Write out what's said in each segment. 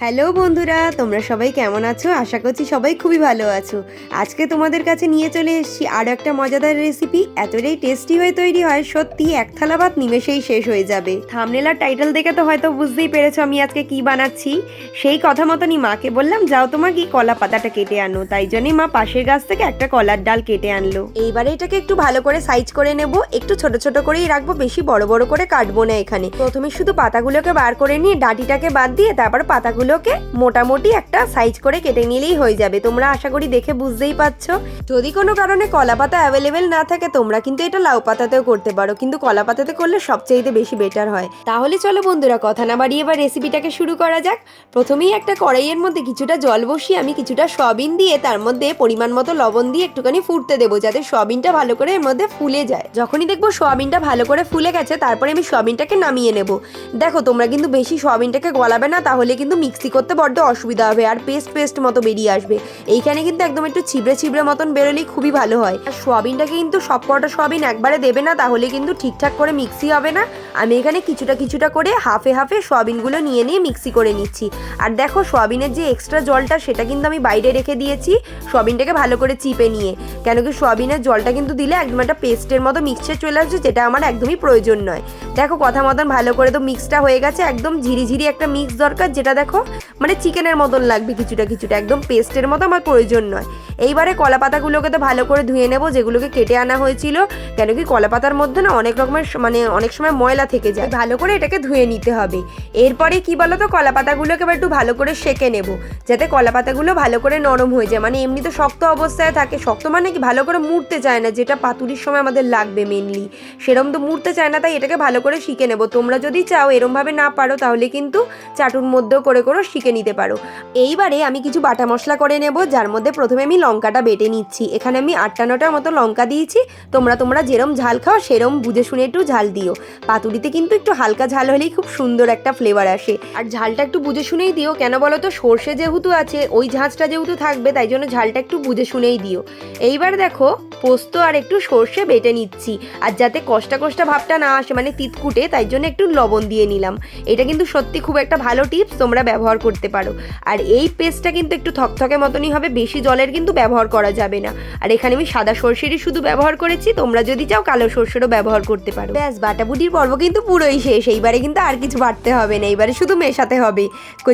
Hello বন্ধুরা, তোমরা সবাই কেমন আছো? আশা করছি সবাই খুবই ভালো আছো। আজকে তোমাদের কাছে নিয়ে চলে এসেছি আরও একটা মজাদার রেসিপি এতটাই টেস্টি হয়ে তৈরি হয়, সত্যি এক থালা ভাত নিমেষেই শেষ হয়ে যাবে। থামনেল আর টাইটেল দেখে তো হয়তো বুঝতেই পেরেছ আমি আজকে কি বানাচ্ছি। সেই কথা মতনই মাকে বললাম, যাও তোমার কি কলা পাতাটা কেটে আনো। তাই জন্যই মা পাশের গাছ থেকে একটা কলার ডাল কেটে আনলো। এইবারে এটাকে একটু ভালো করে সাইজ করে নেব। একটু ছোট ছোট করেই রাখব, বেশি বড় বড় করে কাটবো না এখানে। প্রথমে শুধু পাতাগুলোকে বার করে নিয়ে ডাটিটাকে বাদ দিয়ে তারপর পাতাগুলোকে মোটামুটি একটা সাইজ করে কেটে নিলেই হয়ে যাবে। তোমরা আশা করি দেখে বুঝতেই পারছ। যদি কোনো কারণে কলা পাতা অ্যাভেলেবেল না থাকে, তোমরা কিন্তু এটা লাউ পাতাতেও করতে পারো। কিন্তু কলা পাতাতে করলে সবচাইতে বেশি বেটার হয়। তাহলে চলো বন্ধুরা, কথা না বাড়িয়ে এবার রেসিপিটাকে শুরু করা যাক। প্রথমেই একটা কড়াইয়ের মধ্যে কিছুটা জল বসিয়ে আমি কিছুটা সয়াবিন দিয়ে তার মধ্যে পরিমাণ মতো লবণ দিয়ে একটুখানি ফুটতে দেবো, যাতে সয়াবিনটা ভালো করে এর মধ্যে ফুলে যায়। যখনই দেখব সয়াবিনটা ভালো করে ফুলে গেছে, তারপরে আমি সয়াবিনটাকে নামিয়ে নেব। দেখো, তোমরা কিন্তু বেশি সয়াবিনটাকে গলাবে না, তাহলে কিন্তু মিক্সি করতে বড্ড অসুবিধা হবে আর পেস্ট পেস্ট মতো বেরিয়ে আসবে। এইখানে কিন্তু একদম একটু ছিবড়ে ছিবড়ে মতন বেরোলেই খুবই ভালো হয়। আর সোয়াবিনটাকে কিন্তু সব কটা সোয়াবিন একবারে দেবে না, তাহলে কিন্তু ঠিকঠাক করে মিক্সি হবে না। আমি এখানে কিছুটা কিছুটা করে হাফে হাফে সোয়াবিনগুলো নিয়ে নিয়ে মিক্সি করে নিচ্ছি। আর দেখো সোয়াবিনের যে এক্সট্রা জলটা, সেটা কিন্তু আমি বাইরে রেখে দিয়েছি সোয়াবিনটাকে ভালো করে চিপে নিয়ে। কেন কি সোয়াবিনের জলটা কিন্তু দিলে একদম একটা পেস্টের মতো মিক্সচার চলে আসছে যেটা আমার একদমই প্রয়োজন নয়। দেখো কথা মতন ভালো করে তো মিক্সটা হয়ে গেছে, একদম ঝিরিঝিরি একটা মিক্স দরকার, যেটা দেখো মানে চিকেনের মতন লাগবে কিছুটা কিছুটা, একদম পেস্টের মতো আমার প্রয়োজন নয়। এইবারে কলা পাতাগুলোকে তো ভালো করে ধুয়ে নেব, যেগুলোকে কেটে আনা হয়েছিল, কেন কি কলা পাতার মধ্যে না অনেক রকমের মানে অনেক সময় ময়লা থেকে যায়। ভালো করে এটাকে ধুয়ে নিতে হবে। এরপরে কি বলো তো কলা পাতাগুলোকে এবার একটু ভালো করে সেকে নেব, যাতে কলা পাতাগুলো ভালো করে নরম হয়ে যায়। মানে এমনি তো শক্ত অবস্থায় থাকে, শক্ত মানে কি ভালো করে মুড়তে চায় না, যেটা পাতুরির সময় আমাদের লাগবে মেনলি সেরম তো মুড়তে চায় না, তাই এটাকে ভালো করে শিখে নেব। তোমরা যদি চাও এরমভাবে না পারো, তাহলে কিন্তু চাটুর মধ্যেও করে করে শিখে নিতে পারো। এইবারে আমি কিছু বাটা মশলা করে নেব, যার মধ্যে প্রথমে আমি লঙ্কাটা বেটে নিচ্ছি। এখানে আমি আটটা নটার মতো লঙ্কা দিয়েছি। তোমরা তোমরা যেরম ঝাল খাও, সেরম বুঝে শুনে একটু ঝাল দিও। পাতুরিতে কিন্তু একটু হালকা ঝাল হলেই খুব সুন্দর একটা ফ্লেভার আসে। আর ঝালটা একটু বুঝে শুনেই দিও, কেন বলো তো? সর্ষে যেহেতু আছে, ওই ঝাঁঝটা যেহেতু থাকবে, তাই জন্য ঝালটা একটু বুঝে শুনেই দিও। এইবার দেখো, পোস্ত আর একটু সর্ষে বেটে নিচ্ছি। আর যাতে কষ্টা কষ্টা ভাবটা না আসে মানে তিতকুটে, তাই জন্য একটু লবণ দিয়ে নিলাম। এটা কিন্তু সত্যি খুব একটা ভালো টিপস তোমরা ব্যবহার করতে পারো। আর এই পেস্টটা কিন্তু একটু থকথকে মতনই হবে, বেশি জলের কিন্তু ব্যবহার করা যাবে না। আর এখানে আমি সাদা সর্ষেরই শুধু ব্যবহার করেছি, তোমরা যদি চাও কালো সর্ষেরও ব্যবহার করতে পারো। ব্যাস, বাটাবুটির পর্ব কিন্তু পুরোই শেষ। এইবারে কিন্তু আর কিছু বাটতে হবে না, এইবারে শুধু মেশাতে হবে।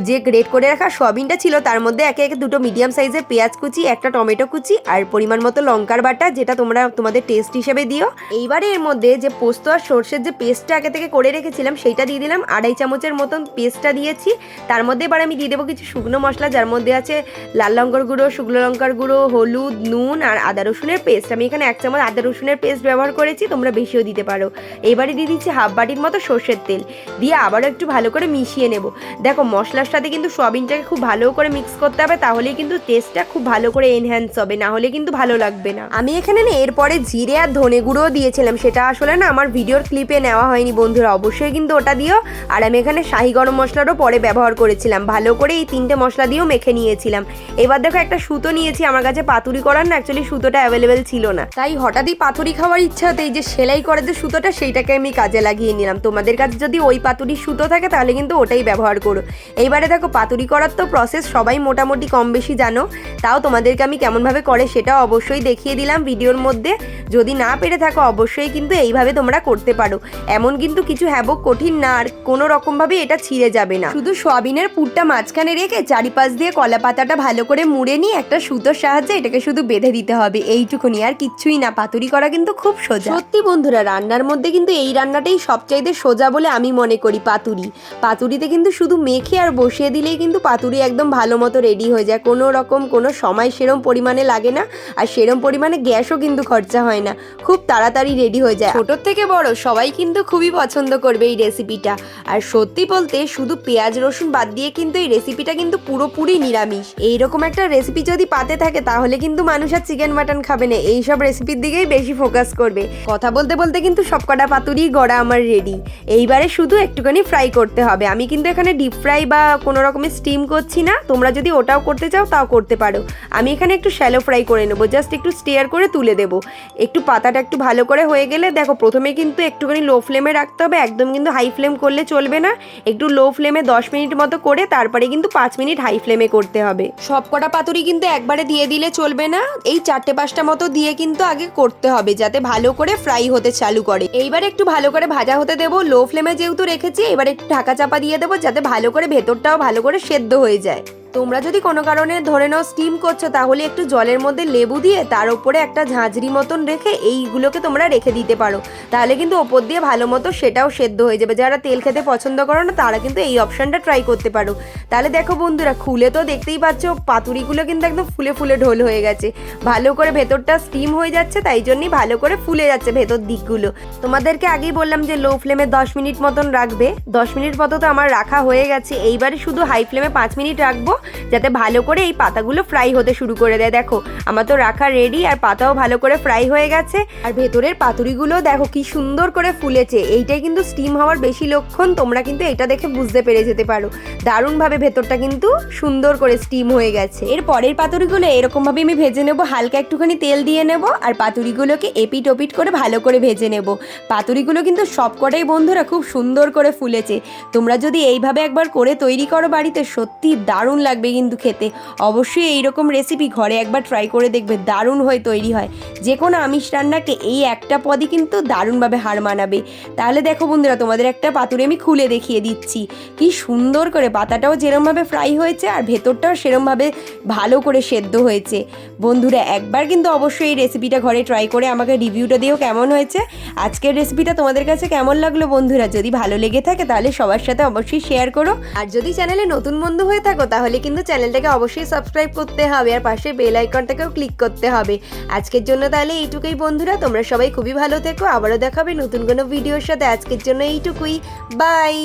যে গ্রেট করে রাখা সয়াবিনটা ছিল, তার মধ্যে একে একে দুটো মিডিয়াম সাইজের পেঁয়াজ কুচি, একটা টমেটো কুচি, আর পরিমাণ মতো লঙ্কার বাটা, যেটা তোমরা, তোমাদের টেস্ট হিসেবে দিও। এইবারে এর মধ্যে যে পোস্ত আর সর্ষের যে পেস্টটা আগে থেকে করে রেখেছিলাম, সেইটা দিয়ে দিলাম। আড়াই চামচের মতন পেস্টটা দিয়েছি। তার মধ্যে এবার আমি দিয়ে দেবো কিছু শুকনো মশলা, যার মধ্যে আছে লাল লঙ্কার গুঁড়ো, শুকনো লঙ্কার গুঁড়ো, হলুদ, নুন আর আদা রসুনের পেস্ট আমি এখানে এক চামচ আদা রসুনের পেস্ট ব্যবহার করেছি, তোমরা বেশিও দিতে পারো। এবারে দিয়ে দিচ্ছি হাফ বাটির মতো সর্ষের তেল। দিয়ে আবারও একটু ভালো করে মিশিয়ে নেব। দেখো, মশলার সাথে কিন্তু সয়াবিনটাকে খুব ভালো করে মিক্স করতে হবে, তাহলেই কিন্তু টেস্টটা খুব ভালো করে এনহ্যান্স হবে, না হলে কিন্তু ভালো লাগবে না। আমি এখানে না, এরপরে জিরে আর ধনে গুঁড়োও দিয়েছিলাম, সেটা আসলে না আমার ভিডিওর ক্লিপে নেওয়া হয়নি বন্ধুরা, অবশ্যই কিন্তু ওটা দিও। আর আমি এখানে শাহি গরম মশলারও পরে ব্যবহার করেছিলাম। ভালো করে এই তিনটে মশলা দিয়েও মেখে নিয়েছিলাম। এবার দেখো একটা সুতো নিয়েছি, আমার কাছে পাতুরি করার না অ্যাকচুয়ালি সুতোটা অ্যাভেলেবেল ছিল না। তাই হঠাৎই পাতুরি খাওয়ার ইচ্ছা হতে এই যে সেলাই করে যে সুতোটা, সেইটাকে আমি কাজে লাগিয়ে নিলাম। তোমাদের কাছে যদি ওই পাতুরি সুতো থাকে, তাহলে কিন্তু ওটাই ব্যবহার করো। এইবারে দেখো, পাতুরি করার তো প্রসেস সবাই মোটামুটি কম বেশি জানো। তাও তোমাদেরকে আমি কেমনভাবে করে সেটা অবশ্যই দেখিয়ে দিলাম ভিডিওর মধ্যে। যদি না পেরে থাকো, অবশ্যই কিন্তু এইভাবে তোমরা করতে পারো। এমন কিন্তু কিছু হ্যাবক কঠিন না, আর কোনো রকমভাবে এটা ছিঁড়ে যাবে না। শুধু সয়াবিনের পুরটা মাঝখানে রেখে চারিপাশ দিয়ে কলা পাতাটা ভালো করে মুড়ে নিয়ে একটা সুতোর সাহায্যে এটাকে শুধু বেঁধে দিতে হবে। এইটুকুনি, আর কিচ্ছুই না। পাতুরি করা কিন্তু খুব সোজা। সত্যি বন্ধুরা, রান্নার মধ্যে কিন্তু এই রান্নাটাই সবচাইতে সোজা বলে আমি মনে করি পাতুরি। পাতুরিতে কিন্তু শুধু মেখে আর বসিয়ে দিলেই কিন্তু পাতুরি একদম ভালো মতো রেডি হয়ে যায়। কোনো রকম কোনো সময় সেরম পরিমাণে লাগে না, আর সেরম পরিমাণে গ্যাসও কিন্তু খরচা হয় না। খুব তাড়াতাড়ি রেডি হয়ে যায়। ছোটোর থেকে বড় সবাই কিন্তু খুবই পছন্দ করবে এই রেসিপিটা আর সত্যি বলতে শুধু পেঁয়াজ, রসুন বাদ দিয়ে কিন্তু এই রেসিপিটা কিন্তু পুরোপুরি নিরামিষ। এইরকম একটা রেসিপি যদি পাতে থাকে, তাহলে কিন্তু মানুষ আর চিকেন মাটন খাবে না। এইসব রেসিপির দিকেই বেশি ফোকাস করবে। কথা বলতে বলতে কিন্তু সবকটা পাতুরি গড়া আমার রেডি এইবারে শুধু একটুখানি ফ্রাই করতে হবে। আমি কিন্তু এখানে ডিপ ফ্রাই বা কোনো রকমের স্টিম করছি না। তোমরা যদি ওটাও করতে চাও, তাও করতে পারো। আমি এখানে একটু শ্যালো ফ্রাই করে নেব। জাস্ট একটু স্টেয়ার করে তুলে দেবো। একটু পাতাটা একটু ভালো করে হয়ে গেলে, দেখো, প্রথমে কিন্তু একটুখানি লো ফ্লেমে রাখতে হবে। একদম কিন্তু হাই ফ্লেম করলে চলবে না। একটু লো ফ্লেমে দশ মিনিট মতো করে তারপরে কিন্তু পাঁচ মিনিট হাই ফ্লেমে করতে হবে। সব কটা পাতুরি কিন্তু একবারে দিয়ে দিলে চলবে না। এই চারটে পাঁচটা মতো দিয়ে কিন্তু আগে করতে হবে যাতে ভালো করে ফ্রাই হতে চালু করে। এইবার একটু ভালো করে ভাজা হতে দেবো। লো ফ্লেমে যেহেতু রেখেছি, এবার একটু ঢাকা চাপা দিয়ে দেবো যাতে ভালো করে ভেতরটাও ভালো করে সেদ্ধ হয়ে যায়। তোমরা যদি কোনো কারণে, ধরে নাও স্টিম করছ, তাহলে একটু জলের মধ্যে লেবু দিয়ে তার উপরে একটা ঝাঁঝরি মতন রেখে এইগুলোকে তোমরা রেখে দিতে পারো। তাহলে কিন্তু ওপর দিয়ে ভালো মতো সেটাও সেদ্ধ হয়ে যাবে। যারা তেল খেতে পছন্দ করো না, তারা কিন্তু এই অপশানটা ট্রাই করতে পারো। তাহলে দেখো বন্ধুরা, খুলে তো দেখতেই পাচ্ছ, পাতুরিগুলো কিন্তু একদম ফুলে ফুলে ঢোল হয়ে গেছে। ভালো করে ভেতরটা স্টিম হয়ে যাচ্ছে, তাই জন্যই ভালো করে ফুলে যাচ্ছে ভেতর দিকগুলো। তোমাদেরকে আগেই বললাম যে লো ফ্লেমে দশ মিনিট মতন রাখবে। দশ মিনিট মতো তো আমার রাখা হয়ে গেছে। এইবারে শুধু হাই ফ্লেমে পাঁচ মিনিট রাখব। যাতে ভালো করে এই পাতাগুলো ফ্রাই হতে শুরু করে দেয়। দেখো, আমার তো রাখা রেডি আর পাতাও ভালো করে ফ্রাই হয়ে গেছে। আর ভেতরের পাতুরিগুলো দেখো কি সুন্দর করে ফুলেছে। এইটাই কিন্তু স্টিম হওয়ার বেশি লক্ষণ, তোমরা কিন্তু এটা দেখে বুঝতে পেরে যেতে পারো। দারুণভাবে ভেতরটা কিন্তু সুন্দর করে স্টিম হয়ে গেছে। এর পরের পাতুরিগুলো এরকমভাবে আমি ভেজে নেব, হালকা একটুখানি তেল দিয়ে নেব, আর পাতুরিগুলোকে এপিট ওপিট করে ভালো করে ভেজে নেব। পাতুরিগুলো কিন্তু সবকটাই বন্ধুরা খুব সুন্দর করে ফুলেছে। তোমরা যদি এইভাবে একবার করে তৈরি করো বাড়িতে, সত্যি দারুণ লাগবে কিন্তু খেতে। অবশ্যই এইরকম রেসিপি ঘরে একবার ট্রাই করে দেখবে, দারুণ হয়ে তৈরি হয়। যে কোনো আমিষ রান্নাকে এই একটা পদই কিন্তু দারুণভাবে হার মানাবে। তাহলে দেখো বন্ধুরা, তোমাদের একটা পাতুরি আমি খুলে দেখিয়ে দিচ্ছি। কি সুন্দর করে পাতাটাও যেরমভাবে ফ্রাই হয়েছে আর ভেতরটাও সেরমভাবে ভালো করে সেদ্ধ হয়েছে। বন্ধুরা, একবার কিন্তু অবশ্যই এই রেসিপিটা ঘরে ট্রাই করে আমাকে রিভিউটা দিও কেমন হয়েছে। আজকের রেসিপিটা তোমাদের কাছে কেমন লাগল বন্ধুরা? যদি ভালো লেগে থাকে তাহলে সবার সাথে অবশ্যই শেয়ার করো। আর যদি চ্যানেলে নতুন বন্ধু হয়ে থাকো তাহলে কিন্তু চ্যানেলটাকে অবশ্যই সাবস্ক্রাইব করতে হবে আর পাশে বেল আইকনটাকেও ক্লিক করতে হবে। আজকের জন্য তাহলে এইটুকুই বন্ধুরা, তোমরা সবাই খুবই ভালো থেকো। আবারও দেখাবে নতুন কোনো ভিডিওর সাথে। আজকের জন্য এইটুকুই। বাই!